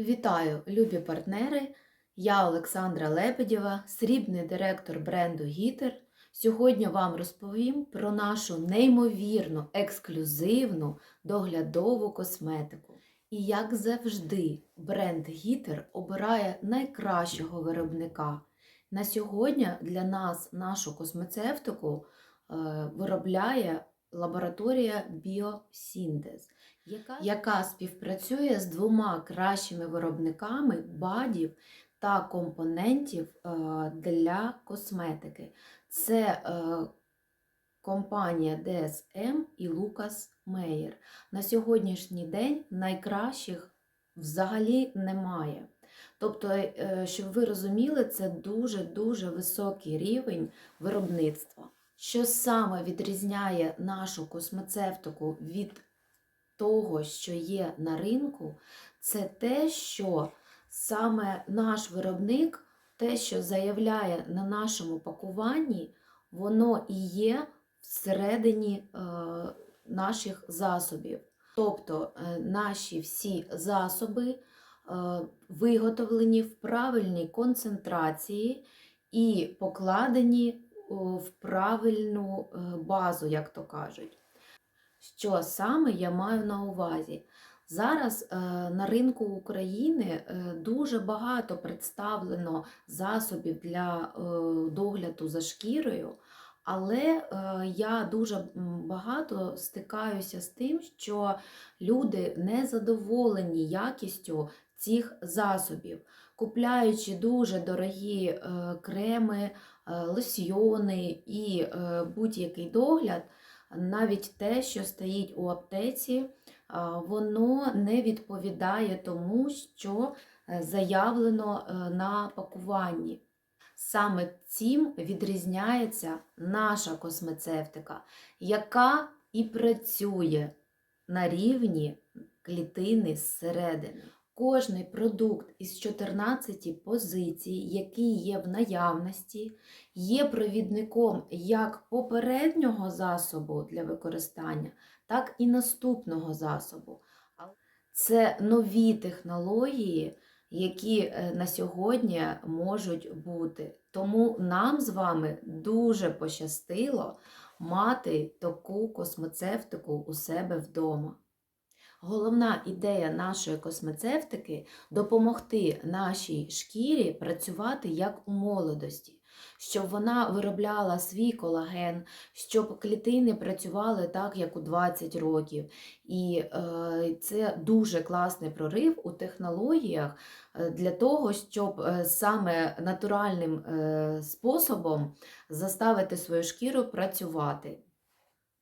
Вітаю, любі партнери! Я Олександра Лебедєва, срібний директор бренду Гітер. Сьогодні вам розповім про нашу неймовірну, ексклюзивну доглядову косметику. І як завжди, бренд Гітер обирає найкращого виробника. На сьогодні для нас нашу космецевтику е, виробляє лабораторія Біосінтез яка, співпрацює з двома кращими виробниками бадів та компонентів е, для косметики. Це е, компанія DSM і Lucas Meyer. На сьогоднішній день найкращих взагалі немає. Тобто, е, щоб ви розуміли, це дуже-дуже високий рівень виробництва. Що саме відрізняє нашу космецевтику від того, що є на ринку, це те, що саме наш виробник, те, що заявляє на нашому пакуванні, воно і є всередині е, наших засобів. Тобто е, наші всі засоби е, виготовлені в правильній концентрації і покладені в правильну базу, як то кажуть. Що саме я маю на увазі? Зараз е, на ринку України е, дуже багато представлено засобів для е, догляду за шкірою, але я дуже багато стикаюся з тим, що люди не задоволені якістю цих засобів, купляючи дуже дорогі креми, лосьйони і будь-який догляд навіть те, що стоїть у аптеці, воно не відповідає тому, що е, заявлено е, на пакуванні. Саме цим відрізняється наша космецевтика, яка і працює на рівні клітини зсередини. Кожний продукт із 14 позицій, який є в наявності, є провідником як попереднього засобу для використання, так і наступного засобу. Це нові технології, які е, на сьогодні можуть бути. Тому нам з вами дуже пощастило мати таку космецевтику у себе вдома. Головна ідея нашої космецевтики допомогти нашій шкірі працювати як у молодості, щоб вона виробляла свій колаген, щоб клітини працювали так, як у 20 років. І е, це дуже класний прорив у технологіях е, для того, щоб е, саме натуральним способом заставити свою шкіру працювати.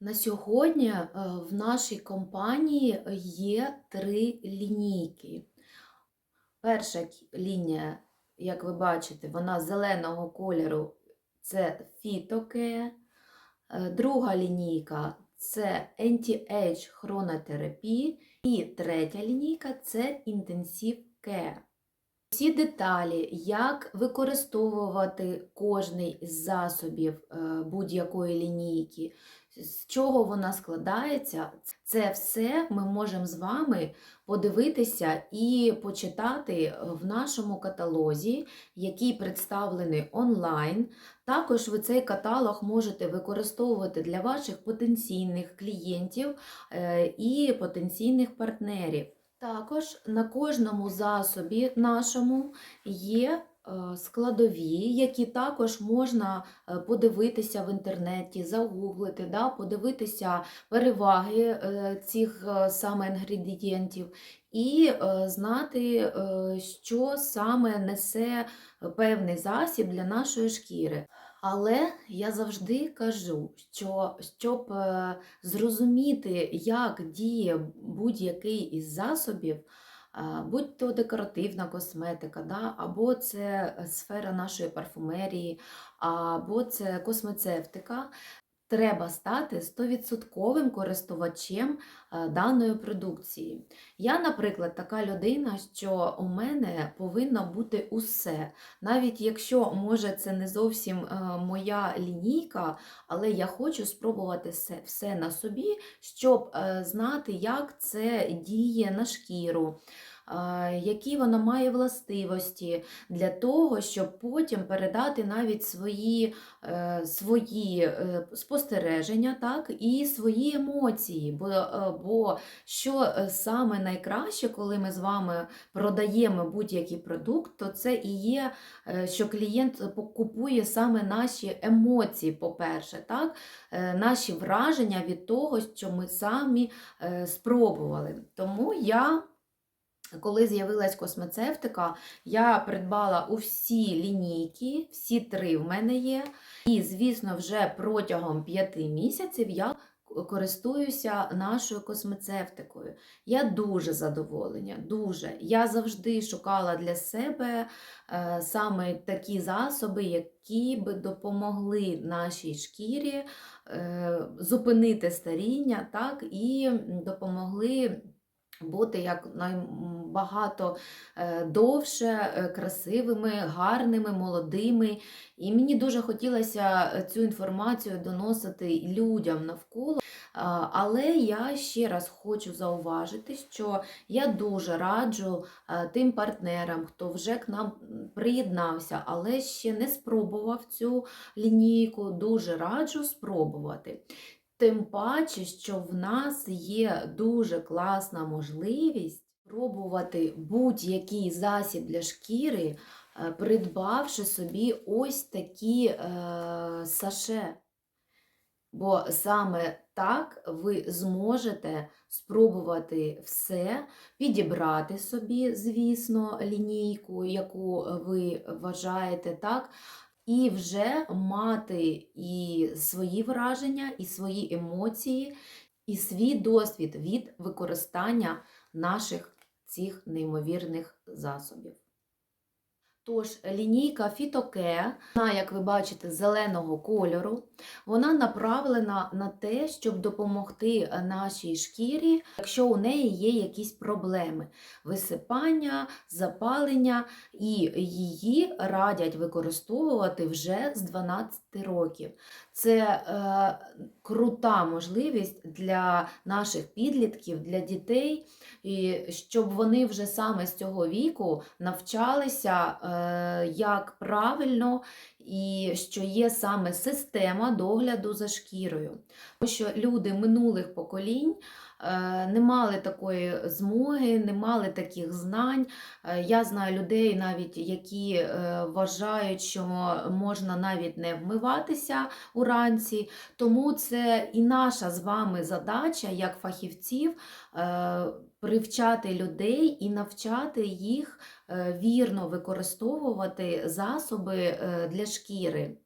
На сьогодні е, в нашій компанії є три лінійки. Перша лінія, як ви бачите, вона зеленого кольору це фітоке. Друга лінійка це Anti-Age хронотерапії. І третя лінійка це Intensive Care. Всі деталі, як використовувати кожний із засобів е, будь-якої лінійки, з чого вона складається, це все ми можемо з вами подивитися і почитати в нашому каталозі, який представлений онлайн. Також ви цей каталог можете використовувати для ваших потенційних клієнтів е, і потенційних партнерів. Також на кожному засобі нашому є е, складові, які також можна е, подивитися в інтернеті, загуглити, да, подивитися переваги е, цих е, саме інгредієнтів і е, знати, е, що саме несе певний засіб для нашої шкіри. Але я завжди кажу, що щоб е, зрозуміти, як діє будь-який із засобів, е, будь то декоративна косметика, да, або це сфера нашої парфумерії, або це космецевтика, треба стати 100% користувачем е, даної продукції. Я, наприклад, така людина, що у мене повинно бути усе. Навіть якщо, може, це не зовсім е, моя лінійка, але я хочу спробувати все, на собі, щоб е, знати, як це діє на шкіру. Які вона має властивості для того, щоб потім передати навіть свої, е, свої е, спостереження так, і свої емоції. Бо, е, бо що саме найкраще, коли ми з вами продаємо будь-який продукт, то це і є, що клієнт купує саме наші емоції, по-перше, так? наші враження від того, що ми самі спробували. Тому я. Коли з'явилась космецевтика, я придбала усі лінійки, всі три в мене є. І, звісно, вже протягом п'яти місяців я користуюся нашою космецевтикою. Я дуже задоволена, дуже. Я завжди шукала для себе е, саме такі засоби, які би допомогли нашій шкірі е, зупинити старіння, так, і допомогли бути як набагато е, довше е, красивими, гарними, молодими. І мені дуже хотілося цю інформацію доносити людям навколо. Але я ще раз хочу зауважити, що я дуже раджу е, тим партнерам, хто вже к нам приєднався, але ще не спробував цю лінійку, дуже раджу спробувати. Тим паче, що в нас є дуже класна можливість пробувати будь-який засіб для шкіри, е, придбавши собі ось такі е, саше. Бо саме так ви зможете спробувати все, підібрати собі, звісно, лінійку, яку ви вважаєте так, і вже мати і свої враження, і свої емоції, і свій досвід від використання наших цих неймовірних засобів. Тож, лінійка Фітоке, вона, як ви бачите, зеленого кольору, вона направлена на те, щоб допомогти нашій шкірі, якщо у неї є якісь проблеми, висипання, запалення, і її радять використовувати вже з 12 років. Це е, крута можливість для наших підлітків, для дітей, і щоб вони вже саме з цього віку навчалися, е, як правильно і що є саме система догляду за шкірою. Тому що люди минулих поколінь е, не мали такої змоги, не мали таких знань. Е, Я знаю людей, навіть які е, вважають, що можна навіть не вмиватися уранці. Тому це і наша з вами задача, як фахівців, е, привчати людей і навчати їх е, вірно використовувати засоби е, для шкіри.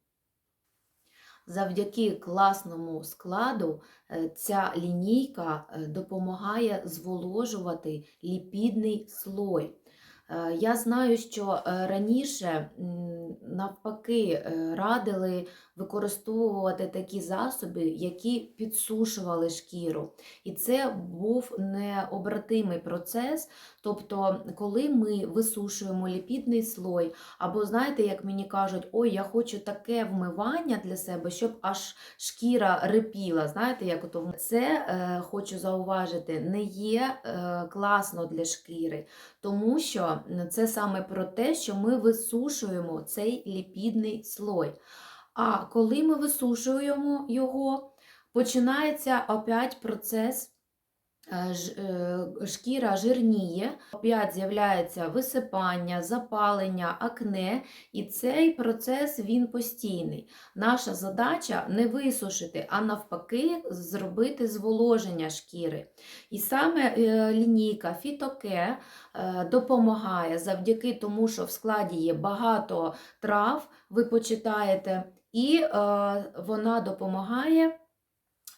Завдяки класному складу е, ця лінійка допомагає зволожувати ліпідний слой. Я знаю, що раніше навпаки радили використовувати такі засоби, які підсушували шкіру. І це був необратимий процес. Тобто, коли ми висушуємо ліпідний слой, або знаєте, як мені кажуть, ой, я хочу таке вмивання для себе, щоб аж шкіра рипіла. Знаєте, як ото це е, хочу зауважити, не є е, класно для шкіри, тому що це саме про те, що ми висушуємо цей ліпідний слой. А коли ми висушуємо його, починається опять процес. е, е, Шкіра жирніє, опять з'являється висипання, запалення, акне, і цей процес він постійний. Наша задача не висушити, а навпаки, зробити зволоження шкіри. І саме е, лінійка Фітоке допомагає завдяки тому, що в складі є багато трав, ви почитаєте, і е, вона допомагає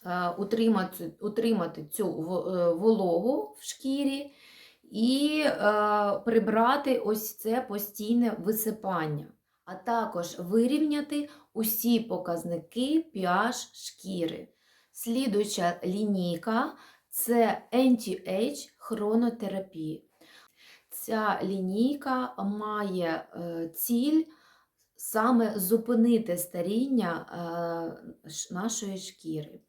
е, утримати, утримати цю е, вологу в шкірі і прибрати ось це постійне висипання, а також вирівняти усі показники pH шкіри. Слідуюча лінійка це Anti-Age хронотерапія. Ця лінійка має ціль саме зупинити старіння е, нашої шкіри.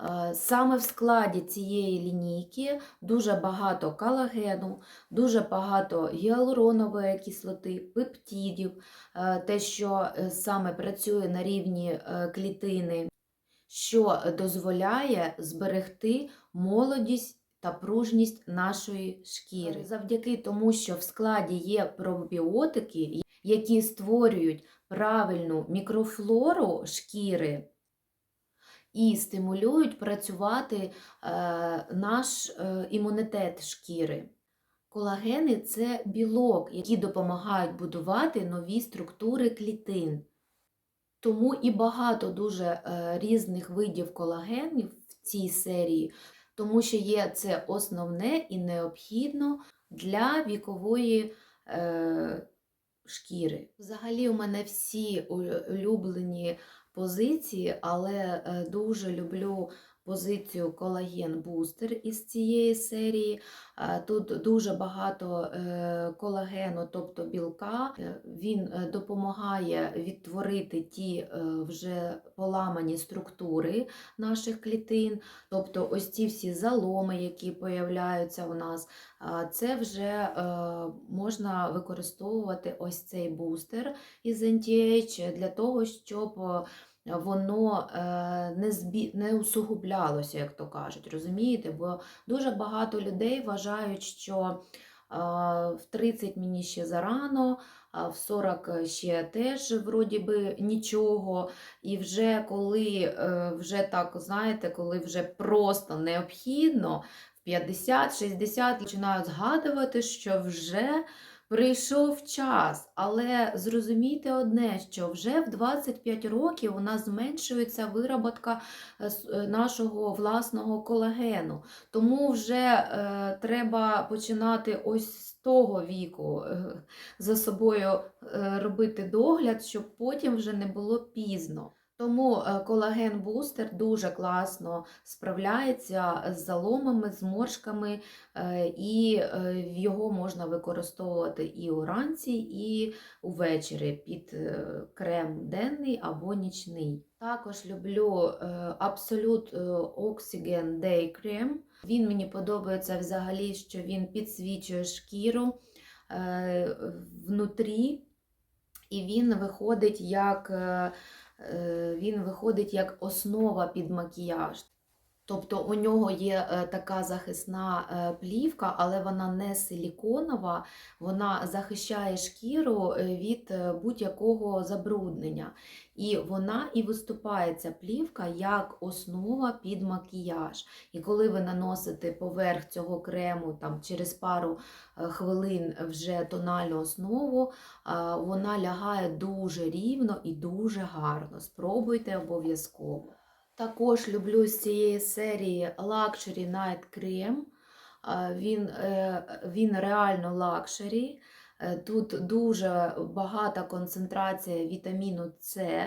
Е, Саме в складі цієї лінійки дуже багато колагену, дуже багато гіалуронової кислоти, пептидів, е, те, що саме працює на рівні клітини, що дозволяє зберегти молодість та пружність нашої шкіри. Завдяки тому, що в складі є пробіотики, які створюють правильну мікрофлору шкіри і стимулюють працювати е, наш е, імунітет шкіри. Колагени це білок, які допомагають будувати нові структури клітин. Тому і багато дуже е, різних видів колагенів в цій серії, тому що є це основне і необхідно для вікової шкіри. Взагалі, у мене всі улюблені позиції, але е, дуже люблю позицію колаген бустер із цієї серії. Е, Тут дуже багато е, колагену, тобто білка. Е, Він допомагає відтворити ті вже поламані структури наших клітин, тобто ось ці всі заломи, які появляються у нас, це вже можна використовувати ось цей бустер із NTH для того, щоб воно е, не, збі... не усугублялося, як то кажуть, розумієте? Бо дуже багато людей вважають, що а, в 30 мені ще зарано, а в 40 ще теж вроді би нічого. І вже коли е, вже так, знаєте, коли вже просто необхідно, в 50-60 починають згадувати, що вже прийшов час. Але зрозумійте одне, що вже в 25 років у нас зменшується вироботка е, е, нашого власного колагену. Тому вже е, треба починати ось з того віку е, за собою е, робити догляд, щоб потім вже не було пізно. Тому е, колаген бустер дуже класно справляється з заломами, зморшками, е, і е, його можна використовувати і уранці, і увечері під крем денний або нічний. Також люблю Absolute Oxygen Day Cream. Він мені подобається взагалі, що він підсвічує шкіру внутрі, і він виходить як, він виходить як основа під макіяж. Тобто у нього є е, така захисна е, плівка, але вона не силіконова, вона захищає шкіру е, від будь-якого забруднення. І вона і виступає ця плівка як основа під макіяж. І коли ви наносите поверх цього крему там, через пару хвилин вже тональну основу, вона лягає дуже рівно і дуже гарно. Спробуйте обов'язково. Також люблю з цієї серії Luxury Night Cream. Він, е, він реально лакшері. Е, Тут дуже багата концентрація вітаміну С,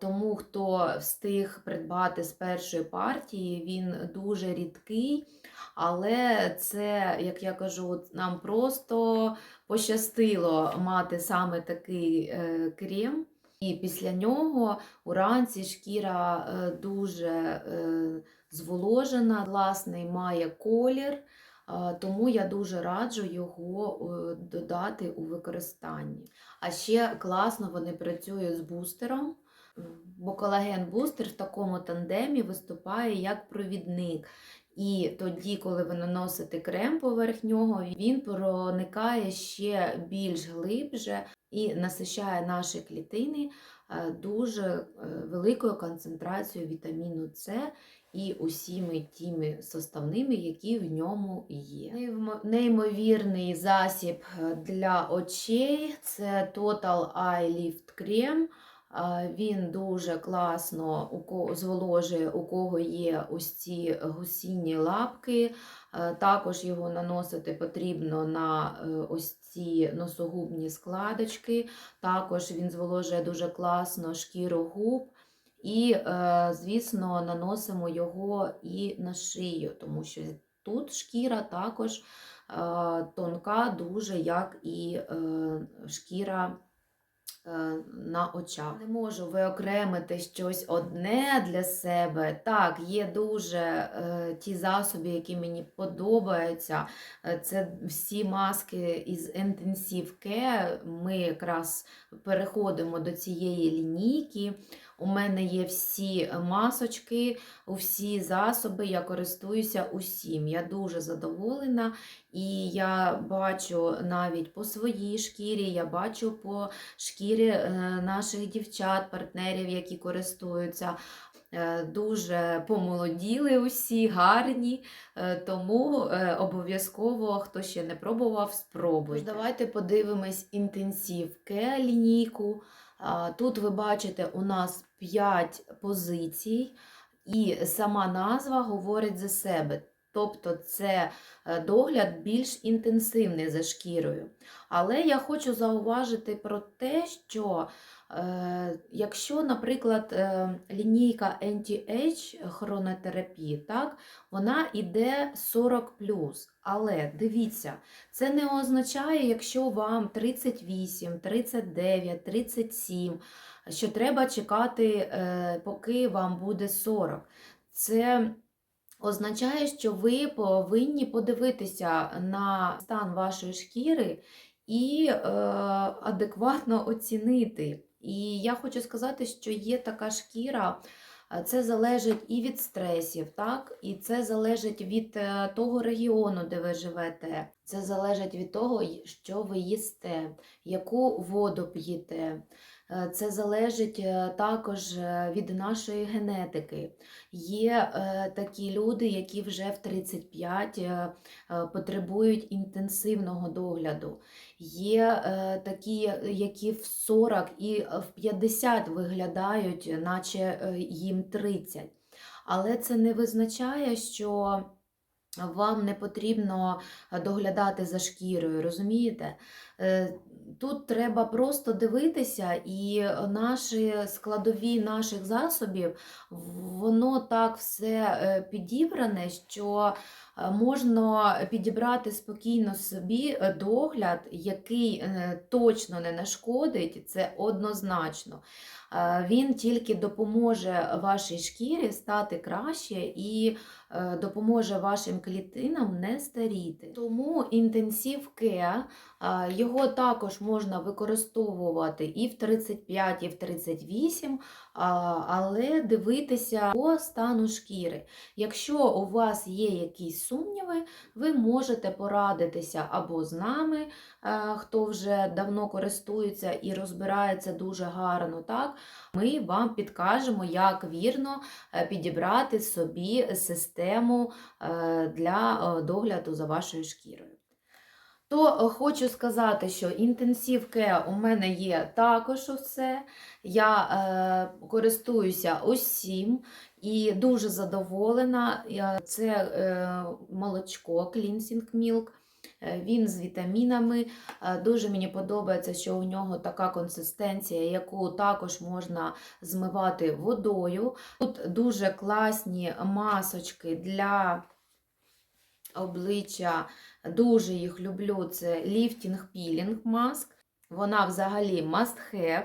тому хто встиг придбати з першої партії, він дуже рідкий. Але це, як я кажу, нам просто пощастило мати саме такий е, крем. І після нього уранці шкіра е, дуже е, зволожена, власний має колір, тому я дуже раджу його е, додати у використанні. А ще класно вони працюють з бустером, бо колаген-бустер в такому тандемі виступає як провідник. І тоді, коли ви наносите крем поверх нього, він проникає ще більш глибше і насичає наші клітини е, дуже е, великою концентрацією вітаміну С і усіми тими составними, які в ньому є. Неймовірний засіб е, для очей це Total Eye Lift Cream. Він дуже класно зволожує, у кого є ось ці гусінні лапки. Е, Також його наносити потрібно на е, ось ці носогубні складочки. Також він зволожує дуже класно шкіру губ. І, е, звісно, наносимо його і на шию, тому що тут шкіра також тонка, дуже як і шкіра на очах. Не можу виокремити щось одне для себе. Так, є дуже е, ті засоби, які мені подобаються. Е, Це всі маски із Intensive Ми якраз переходимо до цієї лінійки. У мене є всі масочки, всі засоби, я користуюся усім. Я дуже задоволена, і я бачу навіть по своїй шкірі, я бачу по шкірі е, наших дівчат, партнерів, які користуються. Е, Дуже помолоділи усі, гарні, е, тому е, обов'язково, хто ще не пробував, спробуйте. Давайте подивимось інтенсивке лінійку. Тут ви бачите, у нас 5 позицій, і сама назва говорить за себе. Тобто це е, догляд більш інтенсивний за шкірою. Але я хочу зауважити про те, що е, якщо, наприклад, е, лінійка Anti-Age хронотерапії, так, вона йде 40 Але дивіться, це не означає, якщо вам 38, 39, 37, що треба чекати, е, поки вам буде 40. Це означає, що ви повинні подивитися на стан вашої шкіри і е, адекватно оцінити. І я хочу сказати, що є така шкіра. Це залежить і від стресів, так? і це залежить від е, того регіону, де ви живете. Це залежить від того, що ви їсте, яку воду п'єте. Е, Це залежить е, також е, від нашої генетики. Є такі люди, які вже в 35 е, е, потребують інтенсивного догляду. Є такі, які в 40 і в 50 виглядають, наче їм 30. Але це не визначає, що вам не потрібно доглядати за шкірою, розумієте? Е, Тут треба просто дивитися, і наші складові наших засобів, воно так все е, підібране, що е, можна підібрати спокійно собі е, догляд, який е, точно не нашкодить, це однозначно. Е, Він тільки допоможе вашій шкірі стати краще і е, допоможе вашим клітинам не старіти. Тому інтенсив Care, е, його також можна використовувати і в 35, і в 38, але дивитися по стану шкіри. Якщо у вас є якісь сумніви, ви можете порадитися або з нами, хто вже давно користується і розбирається дуже гарно, так? Ми вам підкажемо, як вірно е, підібрати собі систему е, для е, догляду за вашою шкірою. То хочу сказати, що інтенсив ке у мене є також усе. Я е, користуюся усім і дуже задоволена. Це е, молочко Cleansing Milk. Е, Він з вітамінами. Е, Дуже мені подобається, що у нього така консистенція, яку також можна змивати водою. Тут дуже класні масочки для обличчя. Дуже їх люблю. Це ліфтінг пілінг маск. Вона взагалі must have.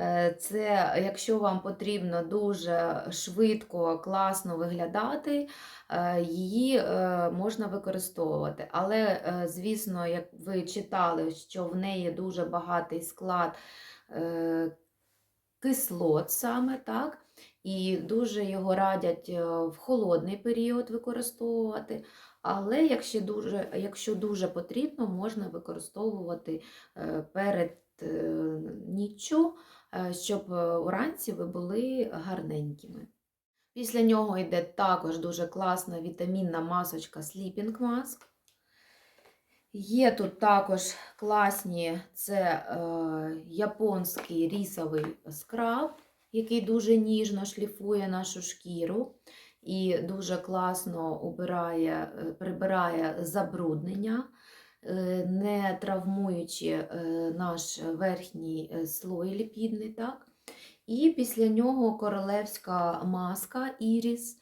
Е, Це, якщо вам потрібно дуже швидко, класно виглядати, е, її е, можна використовувати. Але, звісно, як ви читали, що в неї дуже багатий склад кислот саме, так? І дуже його радять в холодний період використовувати. Але якщо дуже, якщо дуже потрібно, можна використовувати перед ніччю, щоб е, уранці ви були гарненькими. Після нього йде також дуже класна вітамінна масочка Sleeping Mask. Є тут також класні це е, японський рісовий скраб, який дуже ніжно шліфує нашу шкіру і дуже класно убирає, е, прибирає забруднення, е, не травмуючи е, наш верхній е, слой ліпідний. Так? І після нього королевська маска Іріс.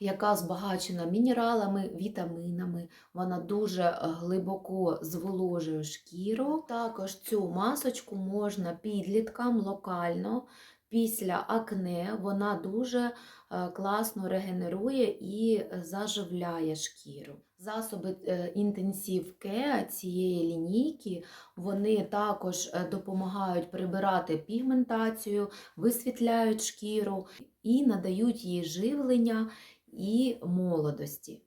яка збагачена мінералами, вітамінами. Вона дуже е, глибоко зволожує шкіру. Також цю масочку можна підліткам локально. Після акне вона дуже е, класно регенерує і заживляє шкіру. Засоби е, інтенсив цієї лінійки вони також е, допомагають прибирати пігментацію, висвітляють шкіру і надають їй живлення і молодості.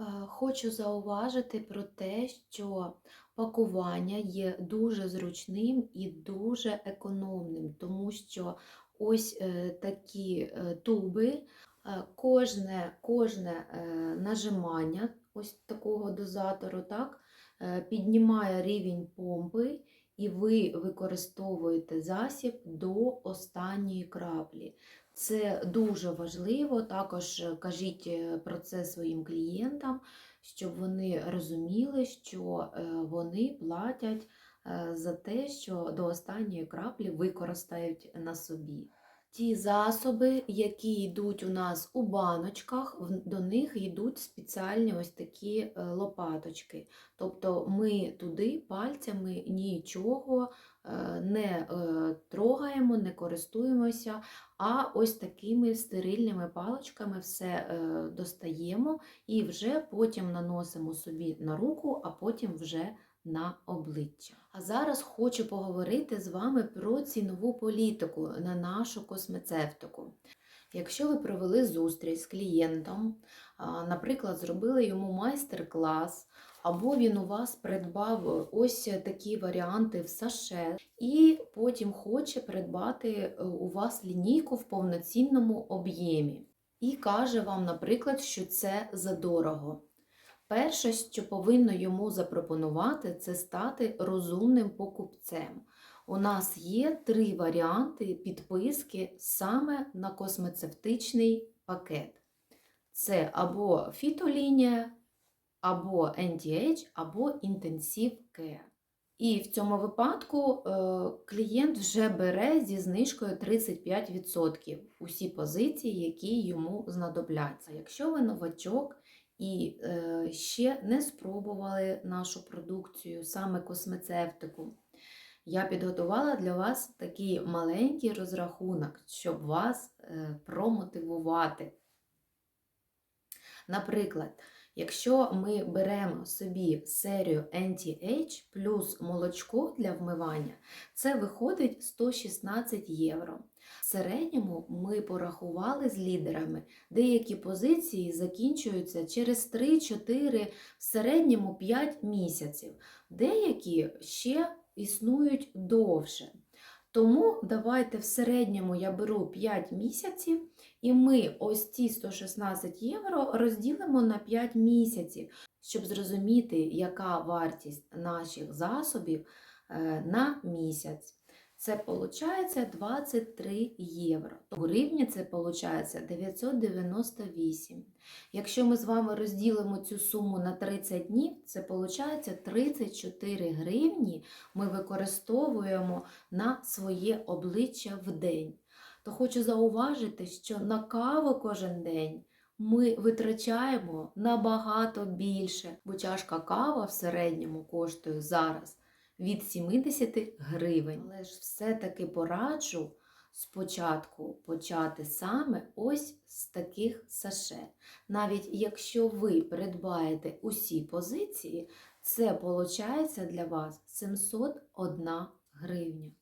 Е, Хочу зауважити про те, що пакування є дуже зручним і дуже економним, тому що ось такі туби, кожне, кожне е, нажимання ось такого дозатору так, е, піднімає рівень помпи, і ви використовуєте засіб до останньої краплі. Це дуже важливо. Також е, кажіть е, про це своїм клієнтам, щоб вони розуміли, що е, вони платять е, за те, що до останньої краплі використають на собі. Ті засоби, які йдуть у нас у баночках, до них йдуть спеціальні ось такі е, лопаточки. Тобто ми туди пальцями нічого е, не е, трогаємо, не користуємося, а ось такими стерильними паличками все достаємо і вже потім наносимо собі на руку, а потім вже на обличчя. А зараз хочу поговорити з вами про цінову політику на нашу космецевтику. Якщо ви провели зустріч з клієнтом, наприклад, зробили йому майстер-клас, або він у вас придбав ось такі варіанти в саше, і потім хоче придбати е, у вас лінійку в повноцінному об'ємі. І каже вам, наприклад, що це задорого. Перше, що повинно йому запропонувати, це стати розумним покупцем. У нас є три варіанти підписки саме на космецевтичний пакет. Це або фітолінія, або NTH, або Intensive Care. І в цьому випадку е, клієнт вже бере зі знижкою 35% усі позиції, які йому знадобляться. Якщо ви новачок і е, ще не спробували нашу продукцію, саме космецевтику, я підготувала для вас такий маленький розрахунок, щоб вас е, промотивувати. Наприклад, якщо ми беремо собі серію NTH плюс молочко для вмивання, це виходить 116 євро. В середньому ми порахували з лідерами, деякі позиції закінчуються через 3-4, в середньому 5 місяців, деякі ще існують довше. Тому давайте в середньому я беру 5 місяців, і ми ось ці 116 євро розділимо на 5 місяців, щоб зрозуміти, яка вартість наших засобів е, на місяць. Це виходить 23 євро. У гривні це виходить 998. Якщо ми з вами розділимо цю суму на 30 днів, це виходить 34 гривні ми використовуємо на своє обличчя в день. То хочу зауважити, що на каву кожен день ми витрачаємо набагато більше, бо чашка кава в середньому коштує зараз від 70 гривень. Але ж все-таки пораджу спочатку почати саме ось з таких саше. Навіть якщо ви придбаєте усі позиції, це виходить для вас 701 гривня.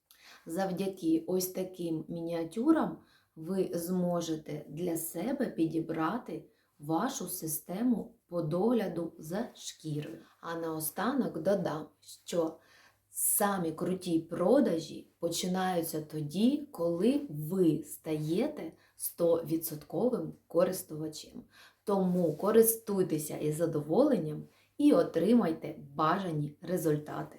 Завдяки ось таким мініатюрам ви зможете для себе підібрати вашу систему по догляду за шкірою. А наостанок додам, що самі круті продажі починаються тоді, коли ви стаєте 100% користувачем. Тому користуйтеся із задоволенням і отримайте бажані результати.